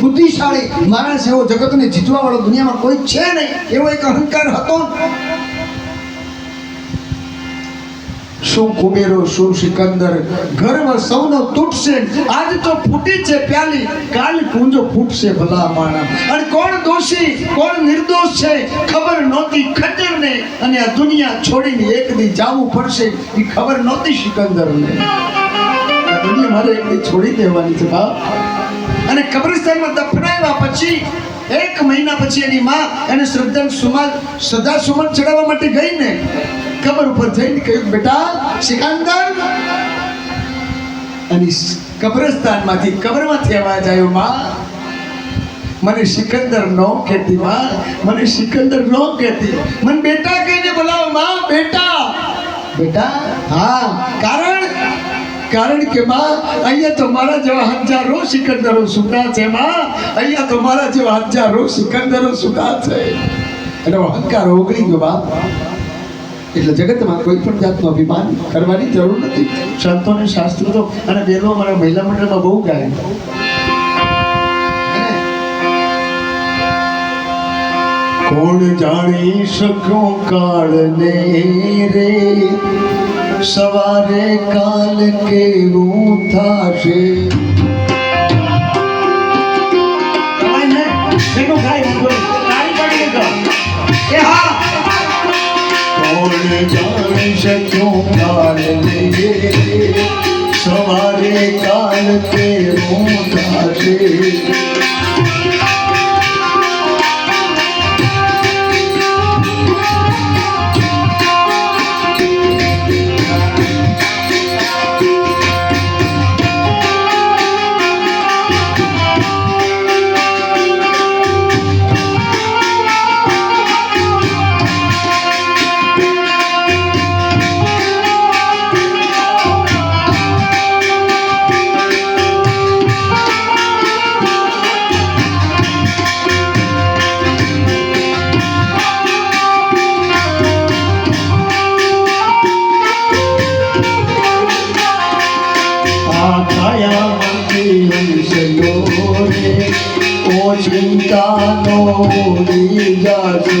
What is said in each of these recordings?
બુદ્ધિશાળી માણસ એવો જગતને જીતવા વાળો દુનિયામાં કોઈ છે નહીં, એવો એક અહંકાર હતો? શું કુબેરો, શું સિકંદર? ગર્વ સૌનો તૂટશે, આજ તો ફૂટી છે પ્યાલી, કાલ કુંજો ફૂટશે ભલા માણા અને કોણ દોષી, કોણ નિર્દોષ છે, ખબર નહોતી ખચરને અને આ દુનિયા છોડીને એક દી જાવું પડશે એ ખબર નહોતી સિકંદરને. મારે એમને છોડી દેવાની છે, બાપ. અને કબ્રિસ્તાનમાં દફનાવ્યા પછી, એક મહિના પછી એની માં એને શ્રદ્ધા સુમાન શ્રદ્ધા સુમન ચડાવવા માટે ગઈ ને કબર ઉપર જઈને કહ્યું, બેટા, સિકંદર, અને કબ્રસ્તાનમાંથી કબરમાંથી અવાજ આવ્યો, માં, મને સિકંદર નો કહેતી, માં, મને સિકંદર નો કહેતી. મને બેટા કહીને બોલાવો, માં, બેટા. બેટા? હા, કારણ કારણ કે માં, અહીંયા તો મારા જેવા હજારો સિકંદરો સુતા છે, માં. અહીંયા તો મારા જેવા હજારો સિકંદરો સુતા છે. એનો અહંકાર ઓગળી ગયો, બાપ. એટલે જગતમાં કોઈ પણ જાતનું અભિમાન કરવાની જરૂર નથી. સંતોને શાસ્ત્રો તો અને બેનો અમારા મહિલા મંડળમાં બહુ ગાય. કોણ જાણી શક્યો કાળને રે? સવારે કાલ કેવું થશે કોણ જાણી શક્યો રે સવારે કાલ કેવું થાશે কানো যাচ্ছে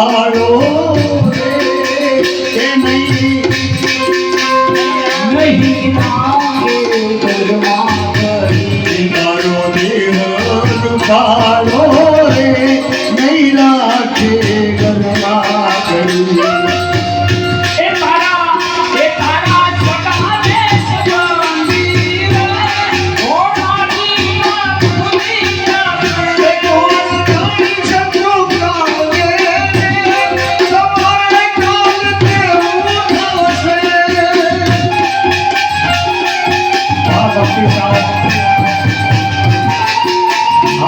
আমার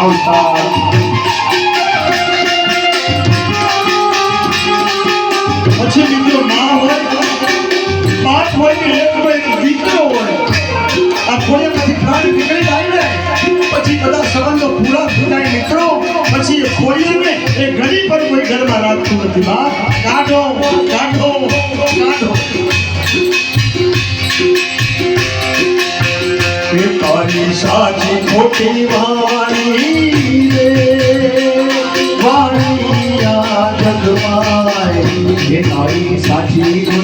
આવતા પછી બીજો માં હોય બાપ હોય કે એક હોય દીકરો હોય આ ખોળિયામાંથી પ્રાણ નીકળી જાય ને પછી બધા સંબંધો પૂરા થતા નીકળો પછી એ ખોળીને એ ગરીબ પણ કોઈ ઘરમાં રાખતું નથી બા કાઢો કાઢો કાઢો તારી સાચી ખોટી વાત. સાચી